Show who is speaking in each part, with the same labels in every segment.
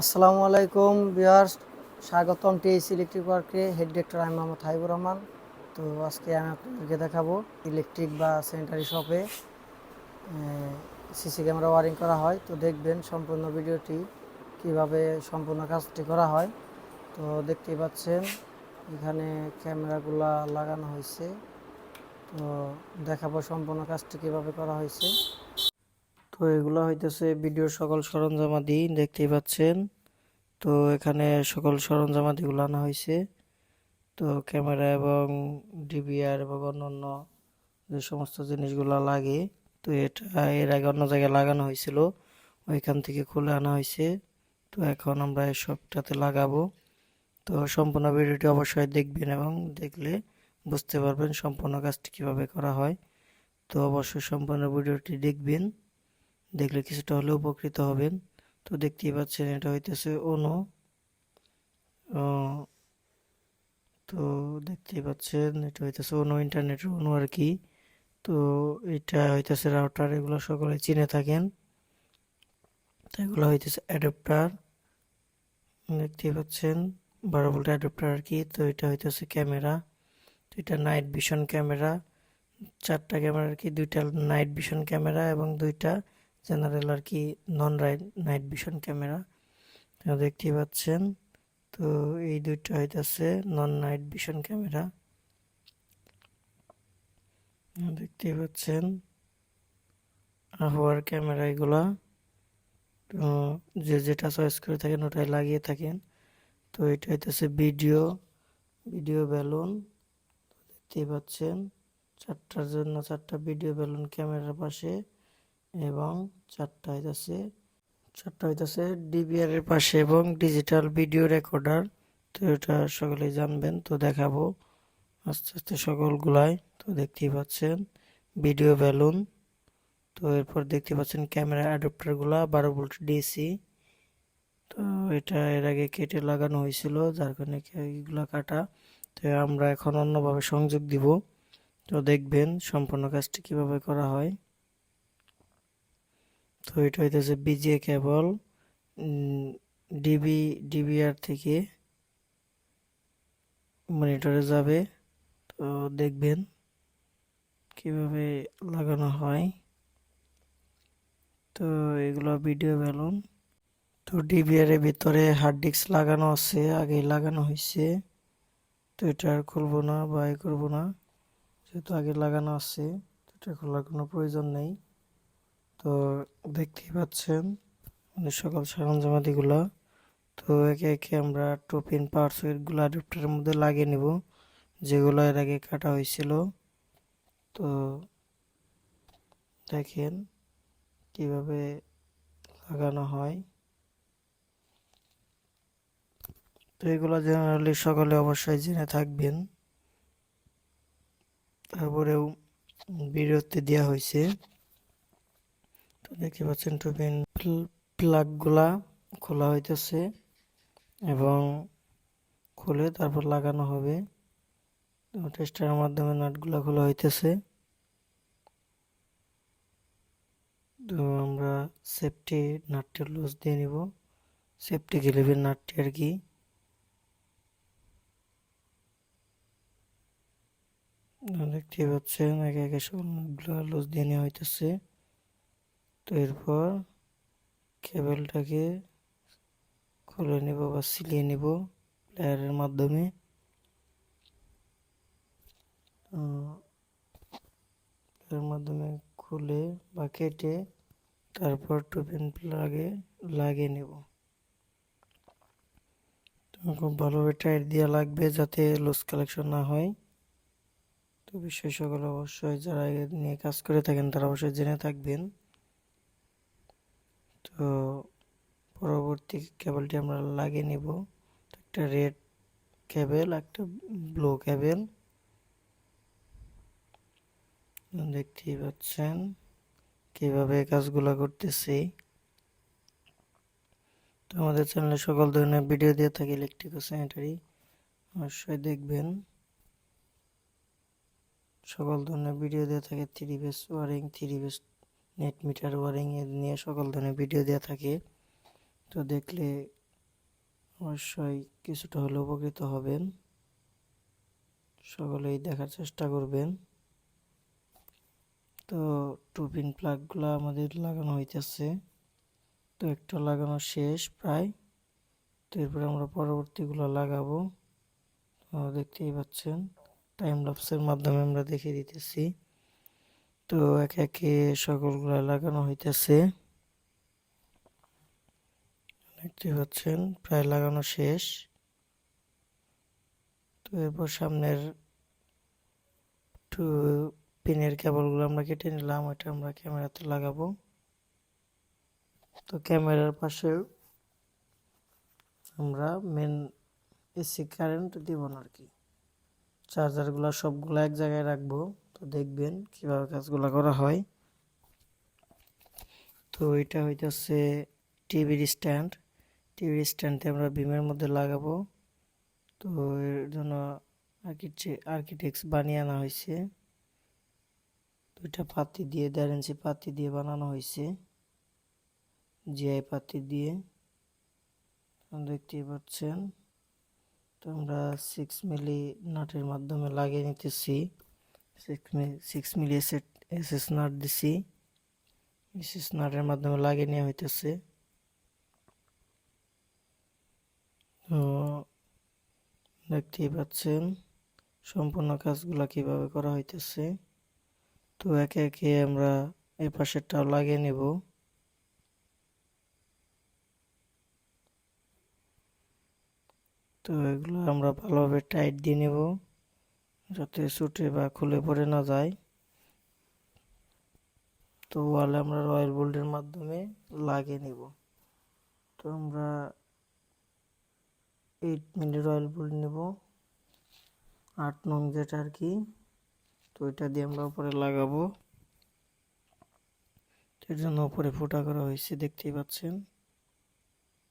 Speaker 1: আসসালামু আলাইকুম বিয়ার্স স্বাগতম টিএসি ইলেকট্রিক ওয়ার্কে হেড ডিরেক্টর আমি মোহাম্মদ হাইবুর রহমান। তো আজকে আমি আপনাদেরকে দেখাবো ইলেকট্রিক বা স্যানিটারি শপে সিসি ক্যামেরা ওয়ারিং করা হয়। তো দেখবেন সম্পূর্ণ ভিডিওটি কীভাবে সম্পূর্ণ কাজটি করা হয়। তো দেখতেই পাচ্ছেন, এখানে ক্যামেরাগুলা লাগানো হয়েছে। তো দেখাবো সম্পূর্ণ কাজটি কীভাবে করা হয়েছে। তো এগুলো হইতেছে ভিডিওর সকল সরঞ্জামাদি, দেখতেই পাচ্ছেন। তো এখানে সকল সরঞ্জামাদিগুলো আনা হয়েছে তো ক্যামেরা এবং ডিভিআর এবং অন্যান্য যে সমস্ত জিনিসগুলো লাগে, তো এটা এর আগে অন্য জায়গায় লাগানো হয়েছিল ওইখান থেকে খুলে আনা হয়েছে তো এখন আমরা সবটাতে লাগাবো। তো সম্পূর্ণ ভিডিওটি অবশ্যই দেখবেন এবং দেখলে বুঝতে পারবেন সম্পূর্ণ কাজটি কীভাবে করা হয়। তো অবশ্যই সম্পূর্ণ ভিডিওটি দেখবেন। দেখলে কিছুটা হলেও উপকৃত হবেন। তো দেখতেই পাচ্ছেন, এটা হইতেছে অনু। তো দেখতেই পাচ্ছেন, এটা হইতেছে অনু ইন্টারনেটের অনু আর কি। তো এটা হইতেছে রাউটার এগুলো সকলে চিনে থাকেন। তো এগুলো হইতেছে অ্যাডাপ্টার দেখতেই পাচ্ছেন, বারো ভোল্ট অ্যাডাপ্টার আর কি। তো এটা হইতেছে ক্যামেরা। তো এটা নাইট ভিশন ক্যামেরা। চারটা ক্যামেরা আর কি, দুইটা নাইট ভিশন ক্যামেরা এবং দুইটা জেনারেল আর কি non right night vision camera. তো দেখতেই পাচ্ছেন। তো এই দুইটা হইতেছে নন নাইট ভিশন ক্যামেরা। দেখতেই পাচ্ছেন আবহাওয়ার ক্যামেরা এগুলা। তো যে যেটা চয়েস করে থাকেন ওটাই লাগিয়ে থাকেন। তো এটা হইতেছে ভিডিও ভিডিও বেলুন দেখতেই পাচ্ছেন চারটার জন্য চারটা ভিডিও বেলুন ক্যামেরার পাশে। এবং চারটা হইতাছে চারটা হইতাছে ডিবিআর এর পাশে এবং ডিজিটাল ভিডিও রেকর্ডার তো এটা সকলেই জানবেন, তো দেখাবো আস্তে আস্তে সকলগুলাই। তো দেখতেই পাচ্ছেন ভিডিও বেলুন তো এরপর দেখতে পাচ্ছেন ক্যামেরা অ্যাডাপ্টারগুলা বারো ভোল্ট ডিসি তো এটা এর আগে কেটে লাগানো হয়েছিল, যার কারণে এগুলা কাটা। তো আমরা এখন অন্যভাবে সংযোগ দিব। তো দেখবেন সম্পূর্ণ কাজটি কীভাবে করা হয়। তো এটা হইতেছে বিজিএ কেবল ডিবি ডিবিআর থেকে মনিটরে যাবে। তো দেখবেন কীভাবে লাগানো হয়। তো এগুলো ভিডিও বেলুন তো ডিবিআর এর ভিতরে হার্ড ডিস্ক লাগানো আছে, আগেই লাগানো হয়েছে তো এটা আর খুলবো না বা এ করব না, যেহেতু আগে লাগানো আছে, তো এটা খোলার কোনো প্রয়োজন নেই। তো দেখতেই পাচ্ছেন আমাদের সকল সরঞ্জামাদিগুলো। তো একে একে আমরা টু পিন পাওয়ার সুইচগুলো অ্যাডাপ্টারের মধ্যে লাগিয়ে নিব, যেগুলো এর আগে কাটা হয়েছিল। তো দেখেন কীভাবে লাগানো হয়। তো এগুলো জেনারেলি সকলে অবশ্যই জেনে থাকবেন। তারপরেও বিরতি দেওয়া হয়েছে। তো দেখতে পাচ্ছেন টুপিন প্লাগগুলা খোলা হইতেছে এবং খুলে তারপর লাগানো হবে। টেস্টারের মাধ্যমে নাটগুলা খোলা হইতেছে। তো আমরা সেফটি নাটটি লুজ দিয়ে নিব। সেফটি গিলিবির নাটটি আর কি। দেখতে পাচ্ছেন, একে একে সবগুলো লুজ দিয়ে নেওয়া হইতেছে। তো এরপর কেবলটাকে খুলে নেব বা সিলিয়ে নেব প্লেয়ারের মাধ্যমে। এর মাধ্যমে খুলে বা কেটে তারপর টুপিন প্লাগে লাগিয়ে নেব। খুব ভালোভাবে টাইট দেওয়া লাগবে যাতে লুজ কালেকশন না হয়। তো বিষয় সকল অবশ্যই যারা নিয়ে কাজ করে থাকেন তারা অবশ্যই জেনে থাকবেন। তো পরবর্তী কেবলটি আমরা লাগিয়ে নিব। একটা রেড কেবল একটা ব্লু কেবল দেখতেই পাচ্ছেন কীভাবে কাজগুলো করতেছি। তো আমাদের চ্যানেলে সকল ধরনের ভিডিও দিয়ে থাকি ইলেকট্রিক স্যানিটারি অবশ্যই দেখবেন। সকল ধরনের ভিডিও দিয়ে থাকে three phase wiring three phase net meter wiring এর নিয়ে সকল ধরনের ভিডিও দেওয়া থাকে। তো দেখলে অবশ্যই কিছুটা হলেও উপকৃত হবেন। সকলেই দেখার চেষ্টা করবেন। তো টু পিন প্লাগগুলো আমাদের লাগানো হইতেছে। তো একটা লাগানো শেষ প্রায়। তো এরপরে আমরা পরবর্তীগুলো লাগাবো। দেখতেই পাচ্ছেন টাইম লাপসের মাধ্যমে আমরা দেখিয়ে দিতেছি। তো একে একে সকলগুলো লাগানো হইতেছে। দেখতে পাচ্ছেন, প্রায় লাগানো শেষ। তো এরপর সামনের টু পিনের কেবলগুলো আমরা কেটে নিলাম, ওইটা আমরা ক্যামেরাতে লাগাবো। তো ক্যামেরার পাশে আমরা মেন এসি কারেন্ট দিব না আর কি। চার্জারগুলো সবগুলো এক জায়গায় রাখব। তো দেখবেন কীভাবে কাজগুলো করা হয়। তো এটা হইতেছে টিভির স্ট্যান্ড। টিভির স্ট্যান্ডে আমরা বিমের মধ্যে লাগাবো। তো এর জন্য আর্কিটেক্স বানিয়ে আনা হয়েছে দুইটা পাতি দিয়ে, দেড় ইঞ্চি পাতি দিয়ে বানানো হয়েছে জিআই পাতি দিয়ে। দেখতেই পাচ্ছেন, তো আমরা সিক্স মিলি নাটের মাধ্যমে লাগিয়ে নিতেছি। Six milli S S nut দিছি এস এস নাটের মাধ্যমে লাগিয়ে নেওয়া হইতেছে। তো দেখতেই পাচ্ছেন সম্পূর্ণ কাজগুলো কীভাবে করা হইতেছে। তো একে একে আমরা এই পাশেরটাও লাগিয়ে নেব। তো এগুলো আমরা ভালোভাবে টাইট দিয়ে নেব। যাতে ছুটে বা খুলে পড়ে না যায়। তো ওয়ালে আমরা রয়্যাল বোল্টের মাধ্যমে লাগিয়ে নেব। তো আমরা এইট মিলি রয়্যাল বোল্ট নেব। আট নং যেটা আর কি। তো এটা দিয়ে আমরা উপরে লাগাবো। এর জন্য উপরে ফোটা করা হয়েছে, দেখতেই পাচ্ছেন।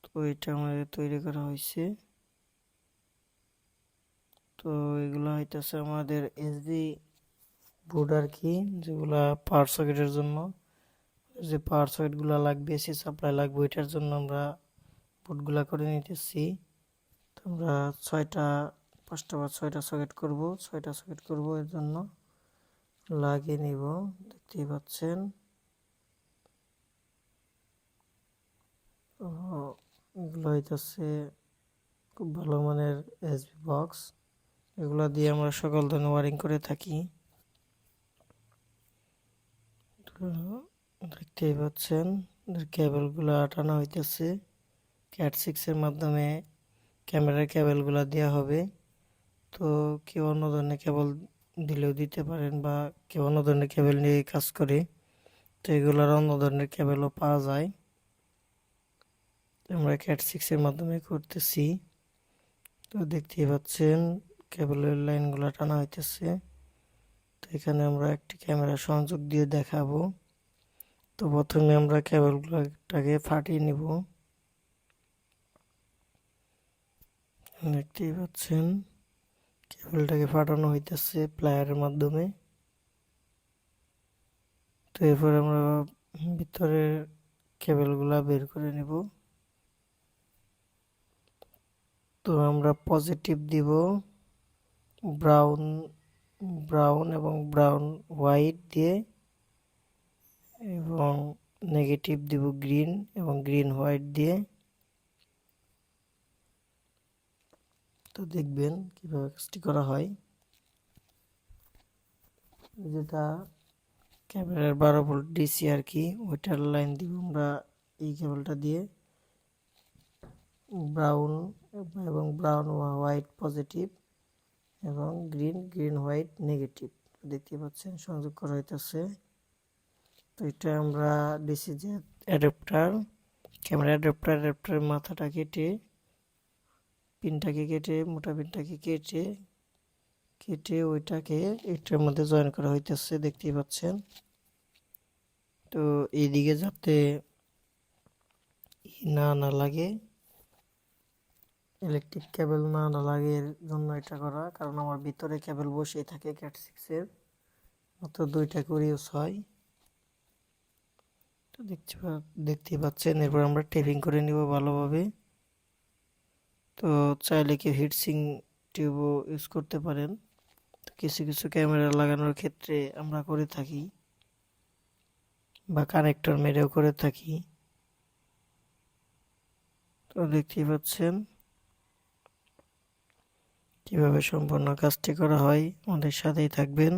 Speaker 1: তো এটা আমাদের তৈরি করা হয়েছে। তো এগুলো হইতেছে আমাদের এসডি বোর্ড আর কি যেগুলা পাওয়ার সকেটের জন্য। যে পাওয়ার সকেটগুলো লাগবে এসি সাপ্লাই লাগবে, ওইটার জন্য আমরা বোর্ডগুলা করে নিতেছি। তো আমরা ছয়টা, পাঁচটা বা ছয়টা সকেট করব, ছয়টা সকেট করব এর জন্য। লাগিয়ে নিব, দেখতেই পাচ্ছেন। এগুলো হইতেছে খুব ভালো মানের এসবি বক্স এগুলো দিয়ে আমরা সকল ধরনের ওয়ারিং করে থাকি। দেখতেই পাচ্ছেন কেবলগুলো আটানো হইতেছে। ক্যাট সিক্সের মাধ্যমে ক্যামেরার কেবলগুলো দেওয়া হবে। তো কেউ অন্য ধরনের কেবল দিলেও দিতে পারেন বা কেউ অন্য ধরনের কেবল নিয়ে কাজ করে। তো এগুলোর অন্য ধরনের কেবলও পাওয়া যায়। আমরা ক্যাট সিক্সের মাধ্যমে করতেছি। তো দেখতেই পাচ্ছেন কেবলের লাইনগুলো টানা হইতেছে। তো এখানে আমরা একটি ক্যামেরা সংযোগ দিয়ে দেখাবো। তো প্রথমে আমরা কেবলগুলোটাকে ফাটিয়ে নিব। দেখতেই পাচ্ছেন, কেবলটাকে ফাটানো হইতেছে প্লায়ারের মাধ্যমে। তো এরপর আমরা ভিতরের কেবলগুলা বের করে নেব। তো আমরা পজিটিভ দিব। ব্রাউন ব্রাউন এবং ব্রাউন হোয়াইট দিয়ে এবং নেগেটিভ দিব গ্রিন এবং গ্রিন হোয়াইট দিয়ে। তো দেখবেন কীভাবে কাজটি করা হয়। যেটা ক্যামেরার বারো ভোল্ট ডিসি আর কি, ওইটার লাইন দিব আমরা এই কেবলটা দিয়ে। ব্রাউন এবং ব্রাউন হোয়াইট পজিটিভ। এবং গ্রিন গ্রিন হোয়াইট নেগেটিভ। দেখতে পাচ্ছেন, সংযোগ করা হইতেছে। তো এটা আমরা ডিসি যে অ্যাডাপ্টার। ক্যামেরা অ্যাডাপ্টার, অ্যাডাপ্টারের মাথাটা কেটে, পিনটাকে কেটে, মোটা পিনটাকে কেটে কেটে ওইটাকে এটার মধ্যে জয়েন করা হইতেছে, দেখতেই পাচ্ছেন। তো এইদিকে যাতে না না লাগে ইলেকট্রিক কেবল না না লাগে এর জন্য এটা করা, কারণ আমার ভিতরে কেবল বসেই থাকে ক্যাট সিক্সের মাত্র দুইটা করে ইউজ হয়। তো দেখতে দেখতেই পাচ্ছেন, এরপর আমরা টেপিং করে নিব ভালোভাবে। তো চাইলে কি হিটসিং টিউবও ইউজ করতে পারেন। তো কিছু কিছু ক্যামেরা লাগানোর ক্ষেত্রে আমরা করে থাকি। বা কানেক্টর মেরেও করে থাকি। তো দেখতেই পাচ্ছেন। কীভাবে সম্পূর্ণ কাজটি করা হয়, আমাদের সাথেই থাকবেন।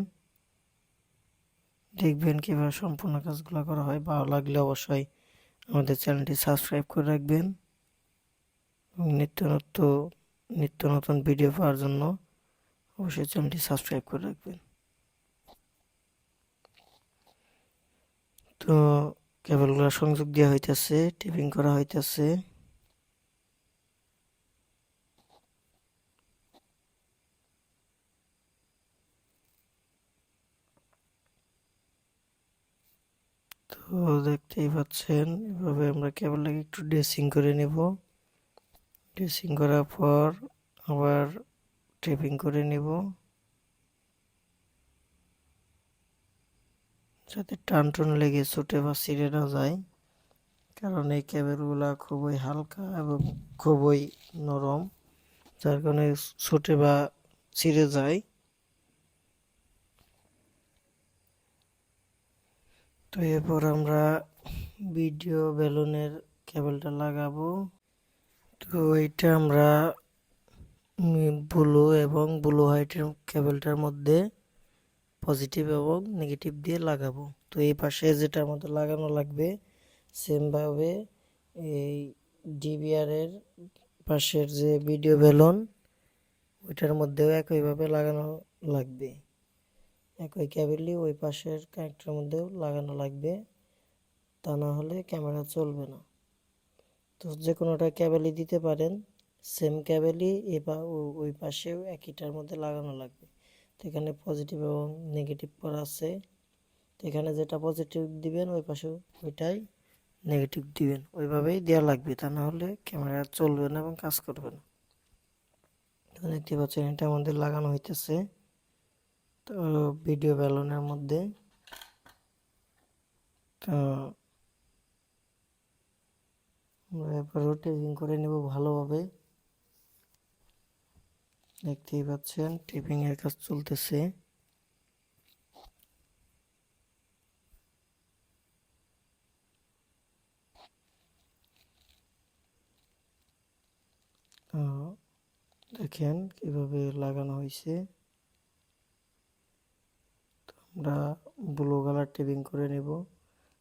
Speaker 1: দেখবেন কীভাবে সম্পূর্ণ কাজগুলো করা হয়, ভালো লাগলে অবশ্যই আমাদের চ্যানেলটি সাবস্ক্রাইব করে রাখবেন। নিত্য নত্য, নিত্য নতুন ভিডিও পাওয়ার জন্য অবশ্যই চ্যানেলটি সাবস্ক্রাইব করে রাখবেন। তো কেবলগুলো সংযোগ দেওয়া হইতেছে টিপিং করা হইতেছে। তো দেখতেই পাচ্ছেন। এভাবে আমরা কেবলটাকে একটু ড্রেসিং করে নেব। ড্রেসিং করার পর আবার টেপিং করে নেব। যাতে টান টান লেগে ছুটে বা ছিঁড়ে না যায়। কারণ এই কেবেলগুলা খুবই হালকা এবং খুবই নরম, যার কারণে ছুটে বা ছিঁড়ে যায়। তো এরপর আমরা ভিডিও বেলুনের কেবলটা লাগাবো। তো এইটা আমরা ব্লু এবং ব্লু হোয়াইটের কেবলটার মধ্যে পজিটিভ এবং নেগেটিভ দিয়ে লাগাবো। তো এই পাশে যেটার মধ্যে লাগানো লাগবে সেমভাবে এই ডিবিআর এর পাশের যে ভিডিও বেলুন, ওইটার মধ্যেও একইভাবে লাগানো লাগবে। একই কেবলই ওই পাশের কানেক্টরের মধ্যেও লাগানো লাগবে। তা না হলে ক্যামেরা চলবে না। তো যে কোনোটা কেবলই দিতে পারেন সেম কেবলই এবার ওই পাশেও একইটার মধ্যে লাগানো লাগবে। তো এখানে পজিটিভ এবং নেগেটিভ করা আছে। তো এখানে যেটা পজিটিভ দিবেন, ওই পাশে ওইটাই নেগেটিভ দিবেন। ওইভাবেই দেওয়া লাগবে, তা না হলে ক্যামেরা চলবে না এবং কাজ করবে না। দেখতে পাচ্ছেন এটা আমাদের লাগানো হইতেছে। তো ভিডিও ব্যালনের মধ্যে। তো আমরা এবার করে নেব ভালোভাবে। দেখতেই পাচ্ছেন টিপিং এর কাজ চলতেছে। দেখেন কীভাবে লাগানো হয়েছে আমরা ব্লু কালার টিপিং করে নেব।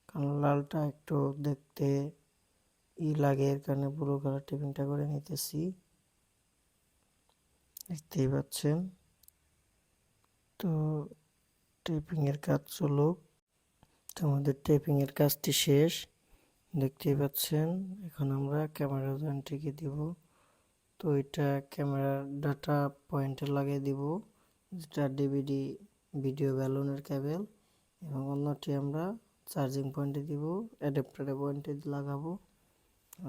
Speaker 1: কারণ লালটা একটু দেখতে ই লাগে, এর কারণে ব্লু কালার টিপিংটা করে নিতেছি। দেখতেই পাচ্ছেন। তো টেপিং এর কাজ চলুক। তো আমাদের টেপিং এর কাজটি শেষ। দেখতেই পাচ্ছেন, এখন আমরা ক্যামেরা জয়েন্টটিকে দিব। তো এটা ক্যামেরার ডাটা পয়েন্টে লাগিয়ে দিব, যেটা ডিভিডি ভিডিও ব্যালুনের ক্যাবেল এবং অন্যটি আমরা চার্জিং পয়েন্টে দিব, অ্যাডাপ্টারে পয়েন্টে লাগাবো।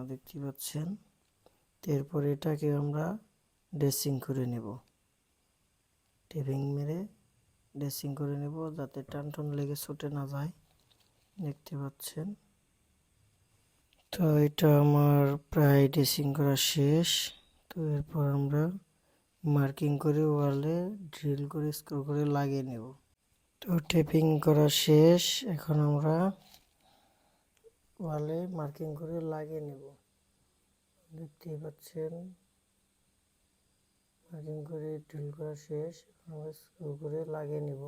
Speaker 1: দেখতে পাচ্ছেন। এরপর এটাকে আমরা ড্রেসিং করে নেব। টেপিং মেরে ড্রেসিং করে নেব যাতে টান টান লেগে ছুটে না যায়। দেখতে পাচ্ছেন। তো এটা আমার প্রায় ড্রেসিং করা শেষ। তো এরপর আমরা মার্কিং করে ওয়ালে ড্রিল করে, স্ক্রু করে লাগিয়ে নেব। তো টেপিং করা শেষ। এখন আমরা ওয়ালে মার্কিং করে লাগিয়ে নেব। দেখতেই পাচ্ছেন, মার্কিং করে ড্রিল করা শেষ। আমরা স্ক্রু করে লাগিয়ে নিব।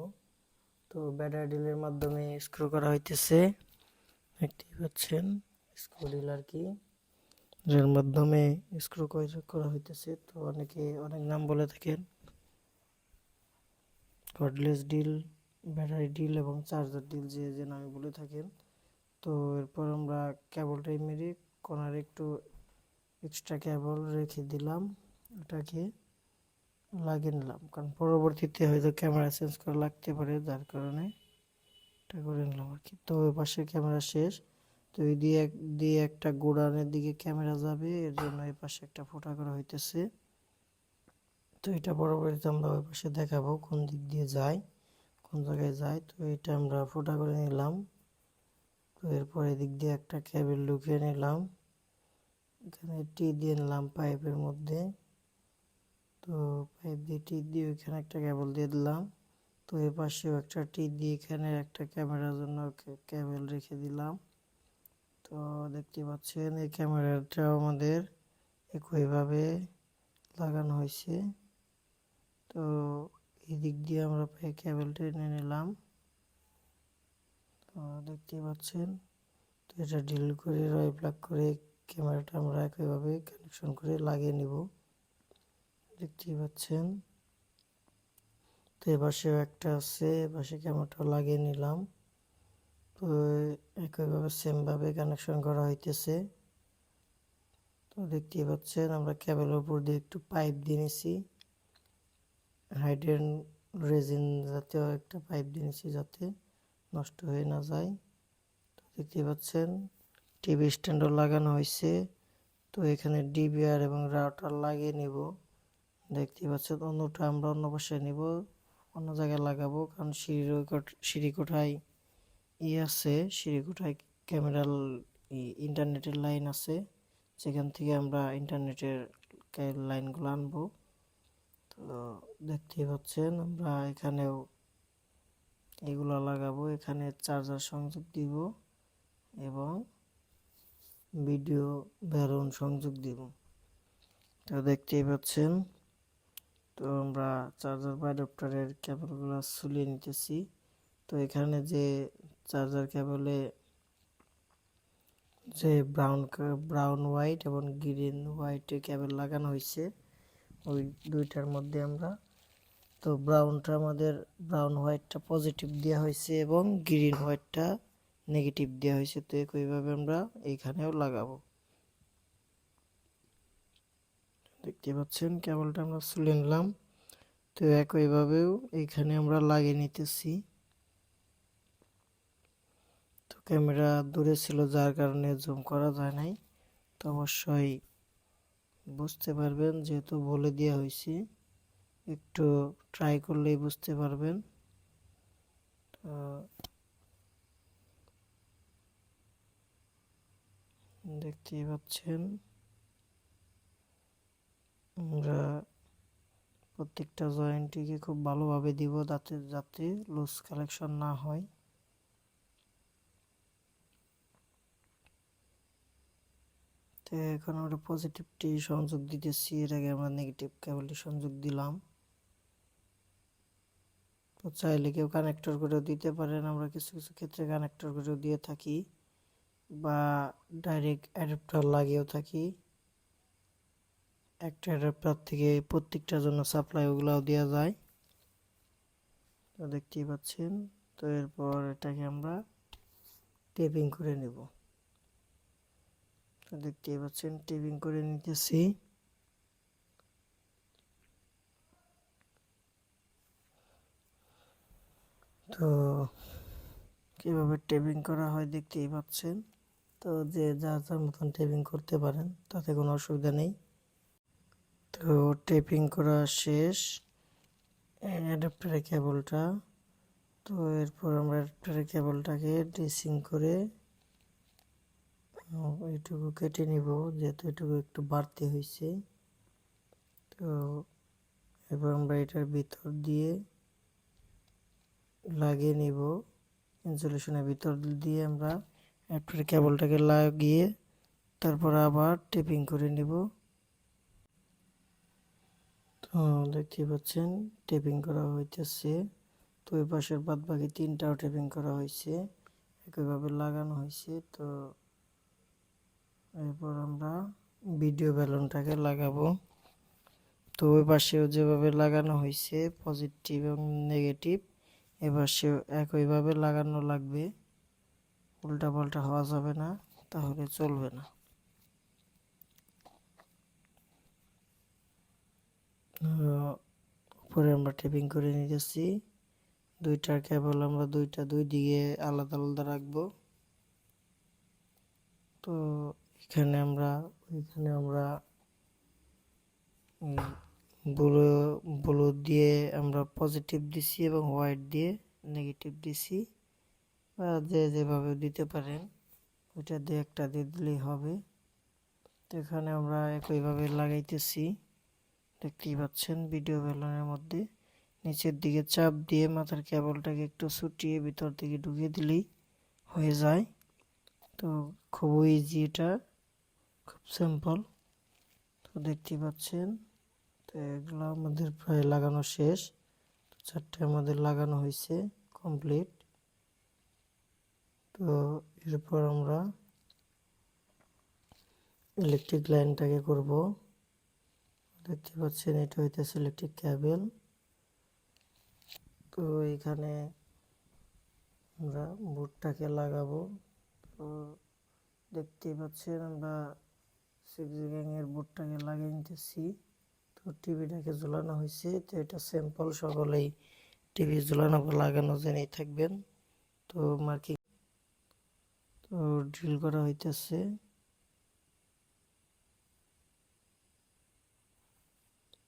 Speaker 1: তো ব্যাটার ড্রিলের মাধ্যমে স্ক্রু করা হইতেছে। দেখতেই পাচ্ছেন, স্ক্রু ড্রিল আর কি। যার মাধ্যমে স্ক্রু করা হইতেছে? তো অনেকে অনেক নাম বলে থাকেন। কর্ডলেস ডিল ব্যাটারি ডিল এবং চার্জার ডিল যে যে নামে বলে থাকেন। তো এরপর আমরা কেবলটাই মেরে কোনার একটু এক্সট্রা কেবল রেখে দিলাম। ওটাকে লাগিয়ে নিলাম। কারণ পরবর্তীতে হয়তো ক্যামেরা চেঞ্জ করা লাগতে পারে, যার কারণে এটা করে নিলাম আর কি। তো ওই পাশে ক্যামেরা শেষ। তো এই দিয়ে দিয়ে একটা গোডাউনের দিকে ক্যামেরা যাবে, এর জন্য এই পাশে একটা ফোটা করা হইতেছে। তো এটা পরবর্তীতে আমরা ওই পাশে দেখাবো কোন দিক দিয়ে যায় কোন জায়গায় যায় তো এটা আমরা ফোটা করে নিলাম। তো এরপর এদিক দিয়ে একটা কেবল ঢুকিয়ে নিলাম। এখানে টি দিয়ে নিলাম পাইপের মধ্যে। তো পাইপ দিয়ে টি দিয়ে ওইখানে একটা কেবল দিয়ে দিলাম। তো এর পাশেও একটা টি দিয়ে এখানে একটা ক্যামেরার জন্য ক্যাবেল রেখে দিলাম। তো দেখতে পাচ্ছেন, এই ক্যামেরাটাও আমাদের একইভাবে লাগানো হয়েছে। তো এই দিক দিয়ে আমরা কেবলটা এনে নিলাম। তো দেখতে পাচ্ছেন, তো এটা ডিল করে রয় প্লাগ করে ক্যামেরাটা আমরা একইভাবে কানেকশন করে লাগিয়ে নিব। দেখতেই পাচ্ছেন, তো এপাশেও একটা আছে, এপাশে ক্যামেরাটা লাগিয়ে নিলাম। তো একইভাবে সেমভাবে কানেকশন করা হইতেছে। তো দেখতেই পাচ্ছেন, আমরা কেবলের উপর দিয়ে একটু পাইপ দিয়ে নিছি। হাইড্রেন রেজিন জাতীয় একটা পাইপ দিয়ে নিছি যাতে নষ্ট হয়ে না যায়। তো দেখতেই পাচ্ছেন টিভি স্ট্যান্ডও লাগানো হয়েছে তো এখানে ডিবিআর এবং রাউটার লাগিয়ে নিব। দেখতে পাচ্ছেন, অন্যটা আমরা অন্য পাশে নিব। অন্য জায়গায় লাগাবো, কারণ কোঠ- সিঁড়ি কোঠায় ই আছে সিঁড়ি কোঠায় ক্যামেরার ইন্টারনেটের লাইন আছে। যেখান থেকে আমরা ইন্টারনেটের লাইনগুলো আনব। তো দেখতেই পাচ্ছেন, আমরা এখানেও এগুলো লাগাবো, এখানে চার্জার সংযোগ দিব এবং ভিডিও ব্যালন সংযোগ দিব। তো দেখতেই পাচ্ছেন, তো আমরা চার্জার অ্যাডাপ্টারের কেবলগুলো ঝুলিয়ে নিতেছি। তো এখানে যে চার্জার কেবলে যে ব্রাউন ব্রাউন হোয়াইট এবং গ্রিন হোয়াইটের কেবল লাগানো হয়েছে ওই দুইটার মধ্যে আমরা। তো ব্রাউনটা আমাদের, ব্রাউন হোয়াইটটা পজিটিভ দেওয়া হয়েছে এবং গ্রিন হোয়াইটটা নেগেটিভ দেওয়া হয়েছে তো একইভাবে আমরা এইখানেও লাগাবো। দেখতে পাচ্ছেন, কেবলটা আমরা তুলে নিলাম, তো একইভাবেও এইখানে আমরা লাগিয়ে নিতেছি তো ক্যামেরা দূরে ছিল, যার কারণে জুম করা যায় নাই। তো অবশ্যই বুঝতে পারবেন, যেহেতু বলে দেওয়া হয়েছে, একটু ট্রাই করলেই বুঝতে পারবেন। তো দেখতেই পাচ্ছেন, আমরা প্রত্যেকটা জয়েন্টটিকে খুব ভালোভাবে দিব, যাতে যাতে লুজ কালেকশন না হয়। তো এখন আমরা পজিটিভটি সংযোগ দিতেছি। এর আগে আমরা নেগেটিভ কেবলটি সংযোগ দিলাম। তো চাইলে কেউ কানেক্টর করেও দিতে পারেন। আমরা কিছু কিছু ক্ষেত্রে কানেক্টর করেও দিয়ে থাকি বা ডাইরেক্ট অ্যাডাপ্টার লাগিয়েও থাকি। একটা অ্যাডাপ্টার থেকে প্রত্যেকটার জন্য সাপ্লাই ওগুলাও দেওয়া যায়। তো দেখতেই পাচ্ছেন। তো এরপর এটাকে আমরা টেপিং করে নেব। তো দেখতেই পাচ্ছেন টেপিং করে নিতেছি। তো কীভাবে টেপিং করা হয় দেখতেই পাচ্ছেন। তো যে যা যার মতন টেপিং করতে পারেন, তাতে কোনো অসুবিধা নেই। তো টেপিং করা শেষ। অ্যাডাপ্টারের কেবলটা। তো এরপর আমরা অ্যাডাপ্টারের কেবলটাকে ড্রেসিং করে আহ, এইটুকু কেটে নিব যেহেতু এটুকু একটু বাড়তি হয়েছে তো এবার আমরা এটার ভিতর দিয়ে লাগিয়ে নিব। ইনসুলেশনের ভিতর দিয়ে আমরা অ্যাডাপ্টারের কেবলটাকে লাগিয়ে তারপর আবার টেপিং করে নিব। তো দেখতে পাচ্ছেন টেপিং করা হইতেছে। তো ওই পাশের বাদ বাকি তিনটাও টেপিং করা হয়েছে একইভাবে লাগানো হয়েছে তো এরপর আমরা ভিডিও ব্যালনটাকে লাগাবো। তো ওই পাশেও যেভাবে লাগানো হয়েছে পজিটিভ এবং নেগেটিভ এবার পাশেও একইভাবে লাগানো লাগবে। উল্টা পাল্টা হওয়া যাবে না, তাহলে চলবে না। উপরে আমরা টেপিং করে নিয়ে নিতেছি। দুইটার কেবল আমরা দুইটা দুই দিকে আলাদা আলাদা রাখব। তো এখানে আমরা এখানে আমরা ব্লু ব্লু দিয়ে আমরা পজিটিভ দিছি এবং হোয়াইট দিয়ে নেগেটিভ দিছি। বা যে যেভাবে দিতে পারেন, ওইটা দিয়ে একটা দিয়ে দিলেই হবে। তো এখানে আমরা একইভাবে লাগাইতেছি। দেখতেই পাচ্ছেন ভিডিও ব্যালনের মধ্যে। নিচের দিকে চাপ দিয়ে মাথার কেবলটাকে একটু ছুটিয়ে ভিতর দিকে ঢুকিয়ে দিলেই হয়ে যায়। তো খুবই ইজি এটা। খুব সিম্পল তো দেখতেই পাচ্ছেন, তো এগুলো আমাদের প্রায় লাগানো শেষ। তো চারটে আমাদের লাগানো হয়েছে কমপ্লিট তো এরপর আমরা ইলেকট্রিক লাইনটাকে করব। দেখতে পাচ্ছেন, এটা হইতেছে ইলেকট্রিক ক্যাবেল তো এখানে আমরা বোর্ডটাকে লাগাবো। তো দেখতেই পাচ্ছেন, আমরা সিক্স গ্যাংয়ের বোর্ডটাকে লাগিয়ে নিতেছি। তো টিভিটাকে ঝোলানো হয়েছে। তো এটা স্যাম্পল সকলেই টিভি ঝোলানো বা লাগানো জেনেই থাকবেন। তো মার্কিং তো ড্রিল করা হইতেছে।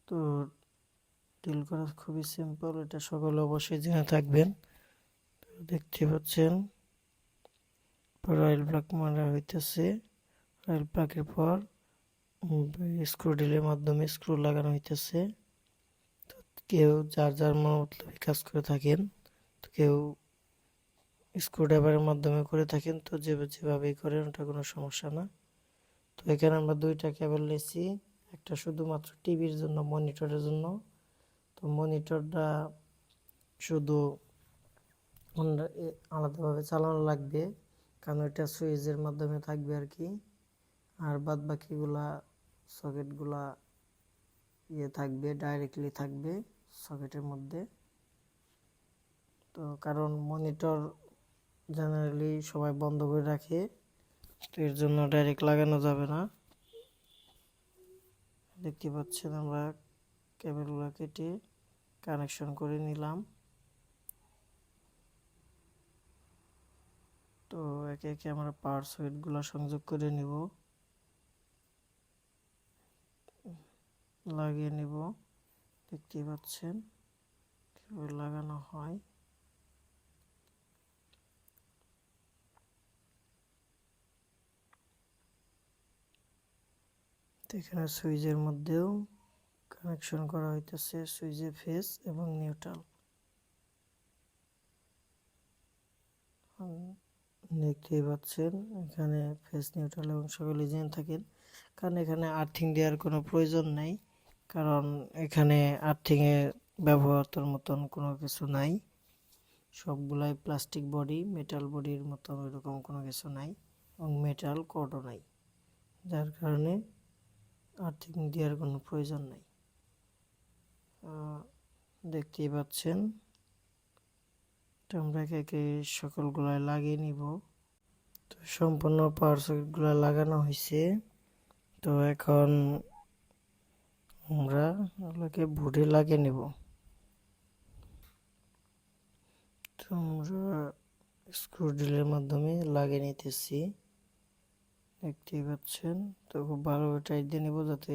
Speaker 1: তো ড্রিল করা খুবই সিম্পল এটা সকলে অবশ্যই জেনে থাকবেন। দেখতে পাচ্ছেন রয়্যাল প্লাগ মারা হইতেছে। রয়্যাল প্লাগের পর স্ক্রু ড্রিলের মাধ্যমে স্ক্রু লাগানো হইতেছে। তো কেউ যার যার মতলবে কাজ করে থাকেন, তো কেউ স্ক্রু ড্রাইভারের মাধ্যমে করে থাকেন, তো যে, যেভাবেই করেন ওটা কোনো সমস্যা না। তো এখানে আমরা দুইটা কেবল নিয়েছি, একটা শুধুমাত্র টিভির জন্য মনিটরের জন্য। তো মনিটরটা শুধু আলাদাভাবে চালানো লাগবে, কারণ এটা সুইচের মাধ্যমে থাকবে আর কি। আর বাদ বাকিগুলা সকেটগুলা ইয়ে থাকবে ডাইরেক্টলি থাকবে সকেটের মধ্যে। তো কারণ মনিটর জেনারেলি সবাই বন্ধ করে রাখে, তো এর জন্য ডাইরেক্ট লাগানো যাবে না। দেখতে পাচ্ছেন আমরা কেবলগুলো কেটে কানেকশন করে নিলাম। তো একে একে আমরা পাওয়ার সুইচগুলো সংযোগ করে নিব। লাগিয়ে নিব। দেখতেই পাচ্ছেন কীভাবে লাগানো হয়। এখানে সুইচের মধ্যেও কানেকশন করা হইতেছে সুইচে ফেস এবং নিউট্রাল দেখতেই পাচ্ছেন এখানে ফেস নিউট্রাল এবং সকলে জেনে থাকেন। কারণ এখানে আর্থিং দেওয়ার কোনো প্রয়োজন নেই। কারণ এখানে আর্থিংয়ের ব্যবহারের মতন কোনো কিছু নাই। সবগুলাই প্লাস্টিক বডি মেটাল বডির মতন ওইরকম কোনো কিছু নাই এবং মেটাল কটও নাই। যার কারণে আর্থিং দেওয়ার কোনো প্রয়োজন নাই। দেখতেই পাচ্ছেন তো আমরা একে একে সকলগুলাই লাগিয়ে নিব। তো সম্পূর্ণ পাওয়ার সকেটগুলো লাগানো হয়েছে তো এখন আমরা ওগুলোকে বোর্ডে লাগিয়ে নিব। তো আমরা স্ক্রু ড্রিলের মাধ্যমে লাগিয়ে নিতেছি। দেখতেই পাচ্ছেন? তো খুব ভালোভাবে টাইট দিয়ে নেব যাতে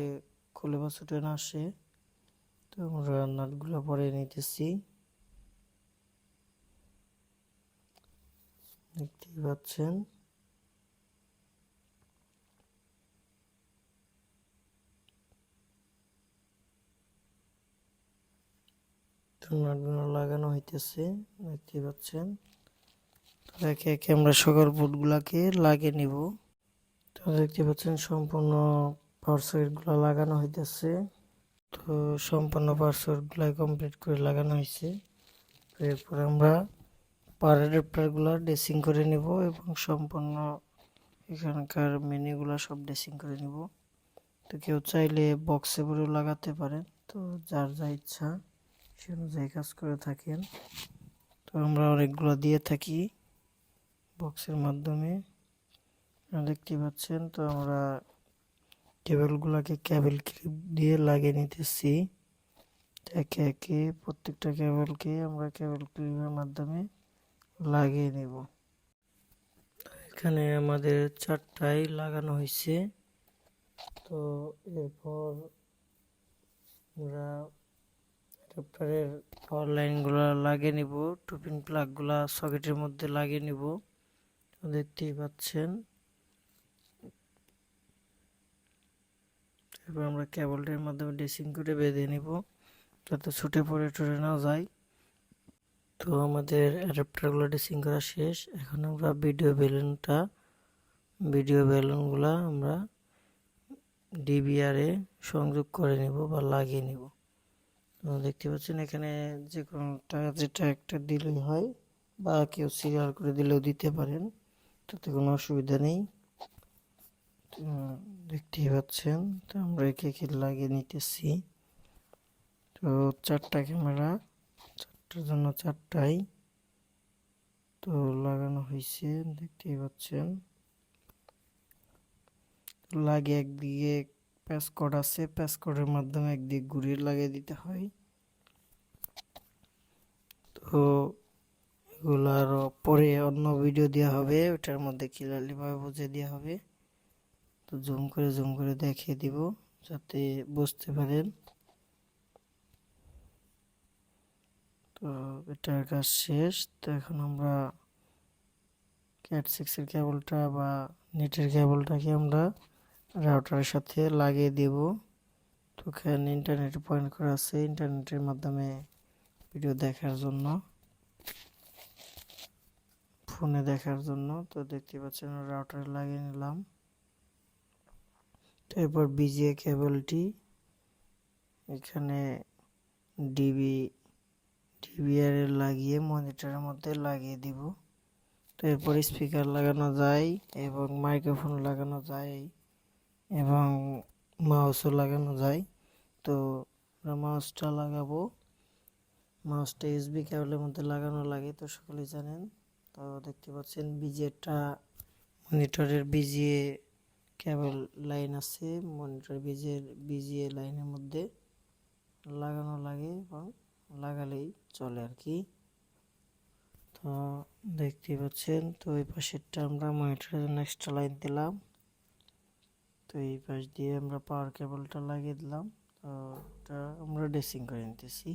Speaker 1: খুলে বা ছুটে না আসে। তো আমরা নাটগুলো পরে নিতেছি। দেখতেই পাচ্ছেন? লাগানো হইতেছে, দেখতেই পাচ্ছেন। তো একে একে আমরা সকল বোর্ডগুলোকে লাগিয়ে নিব। তো দেখতে পাচ্ছেন সম্পূর্ণ পাওয়ার লাগানো হইতেছে। তো সম্পূর্ণ পাওয়ার সকেটগুলো কমপ্লিট করে লাগানো হয়েছে তো এরপর আমরা পাওয়ার অ্যাডাপ্টারগুলো ড্রেসিং করে নিব এবং সম্পূর্ণ এখানকার মেনুগুলো সব ড্রেসিং করে নিব। তো কেউ চাইলে বক্সে পরেও লাগাতে পারেন। তো যার যা ইচ্ছা। সে অনুযায়ী কাজ করে থাকেন। তো আমরা অনেকগুলো দিয়ে থাকি বক্সের মাধ্যমে। দেখতে পাচ্ছেন, তো আমরা কেবলগুলোকে কেবল ক্লিপ দিয়ে লাগিয়ে নিতেছি। একে একে প্রত্যেকটা কেবলকে আমরা কেবল ক্লিপের মাধ্যমে লাগিয়ে নেব। এখানে আমাদের চারটাই লাগানো হয়েছে তো এরপর আমরা অ্যাডাপ্টারের পাওয়ার লাইনগুলো লাগিয়ে নিব টুপিন প্লাগগুলা সকেটের মধ্যে লাগিয়ে নিব। দেখতেই পাচ্ছেন। এরপর আমরা কেবলটার মাধ্যমে ড্রেসিং করে বেঁধে নিব, যাতে ছুটে পড়ে টরে না যায়। তো আমাদের অ্যাডাপ্টারগুলো ড্রেসিং করা শেষ। এখন আমরা ভিডিও বেলুনটা ভিডিও বেলুনগুলো আমরা ডিবিআরে সংযোগ করে নিব বা লাগিয়ে নিব। দেখতে পাচ্ছেন এখানে যে কোনোটা যেটা একটা দিলেই হয় বা কেউ সিরিয়াল করে দিলেও দিতে পারেন, তাতে কোনো অসুবিধা নেই। দেখতেই পাচ্ছেন, তো আমরা একে একে লাগিয়ে নিতেছি। তো চারটা ক্যামেরা, চারটার জন্য চারটাই তো লাগানো হয়েছে, দেখতেই পাচ্ছেন। লাগে একদিকে প্যাসকট আছে প্যাসকটের মাধ্যমে একদিক ঘুরিয়ে লাগিয়ে দিতে হয়। তো এগুলো আরও পরে অন্য ভিডিও দেওয়া হবে, ওটার মধ্যে ক্লিয়ারলিভাবে বুঝে দেওয়া হবে। তো জুম করে জুম করে দেখিয়ে দিব, যাতে বুঝতে পারেন। তো এটার কাজ শেষ। তো এখন আমরা ক্যাট সিক্সের কেবলটা বা নেটের কেবলটাকে আমরা রাউটারের সাথে লাগিয়ে দেব। তো এখানে ইন্টারনেটে পয়েন্ট করা আছে ইন্টারনেটের মাধ্যমে ভিডিও দেখার জন্য। ফোনে দেখার জন্য। তো দেখতে পাচ্ছেন রাউটারে লাগিয়ে নিলাম। এরপর বিজিএ কেবলটি এখানে ডিবি ডিবিআর লাগিয়ে মনিটরের মধ্যে লাগিয়ে দিব। তো এরপর স্পিকার লাগানো যায় এবং মাইক্রোফোন লাগানো যায়। এবং মাউসও লাগানো যায়। তো আমরা মাউসটা লাগাবো। মাউসটা ইউএসবি কেবলের মধ্যে লাগানো লাগে, তো সকলেই জানেন। তো দেখতে পাচ্ছেন বিজিএটা মনিটরের বিজিএ কেবল লাইন আছে মনিটর বিজিএ বিজিএ লাইনের মধ্যে লাগানো লাগে এবং লাগালেই চলে আর কি তো দেখতে পাচ্ছেন, তো ওই পাশেরটা আমরা মনিটরের জন্য এক্সট্রা লাইন দিলাম। এই পাশ দিয়ে আমরা পাওয়ার কেবলটা লাগিয়ে দিলাম। তো এটা আমরা ড্রেসিং করে নিতেছি।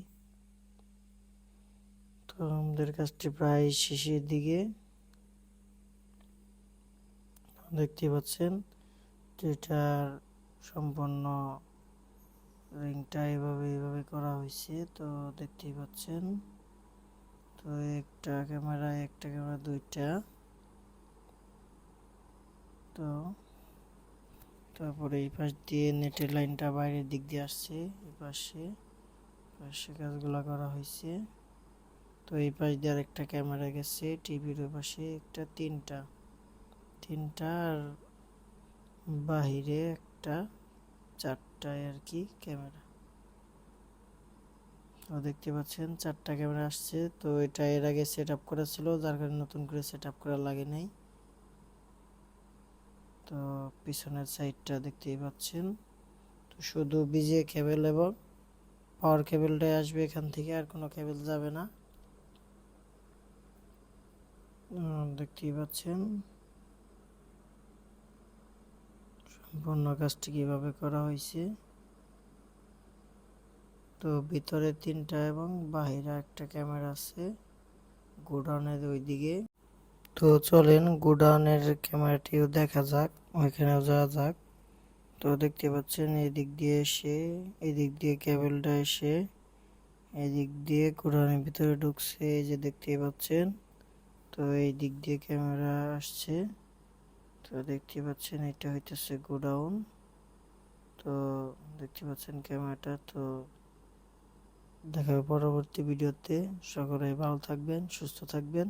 Speaker 1: তো আমাদের কাজটি প্রায় শেষের দিকে। দেখতে পাচ্ছেন যেটার সম্পূর্ণ রিংটা এভাবে এভাবে করা হয়েছে। তো দেখতেই পাচ্ছেন, তো একটা ক্যামেরা একটা ক্যামেরা দুইটা। তো তারপরে এই পাশ দিয়ে নেটের লাইনটা বাইরের দিক দিয়ে আসছে, এই পাশে। পাশে কাজগুলো করা হয়েছে। তো এই পাশ দিয়ে আরেকটা ক্যামেরা গেছে, টিভির ওই পাশে একটা তিনটা। তিনটা আর বাহিরে একটা, চারটায় আর কি ক্যামেরা। তো দেখতে পাচ্ছেন চারটা ক্যামেরা আসছে, তো এটা এর আগে সেট আপ করা ছিল, যার কারণে নতুন করে সেট আপ করা লাগে নাই। তো পিছনের সাইডটা দেখতেই পাচ্ছেন। তো শুধু বিজে কেবল এবং পাওয়ার কেবলটাই আসবে এখান থেকে, আর কোনো কেবল যাবে না। দেখতেই পাচ্ছেন। সম্পূর্ণ কাজটি কীভাবে করা হয়েছে। তো ভিতরে তিনটা এবং বাহিরে একটা ক্যামেরা আছে, গোডাউনের ওই দিকে তো চলেন, গোডাউনের ক্যামেরাটিও দেখা যাক, ওইখানেও যাওয়া যাক। তো দেখতে পাচ্ছেন, এদিক দিয়ে এসে, এদিক দিক দিয়ে কেবলটা এসে, এদিক দিক দিয়ে গোডাউনের ভিতরে ঢুকছে, এই যে দেখতেই পাচ্ছেন। তো এই দিক দিয়ে ক্যামেরা আসছে। তো দেখতে পাচ্ছেন, এটা হইতেছে গোডাউন। তো দেখতে পাচ্ছেন ক্যামেরাটা, তো দেখা পরবর্তী ভিডিওতে। সকলে ভালো থাকবেন, সুস্থ থাকবেন।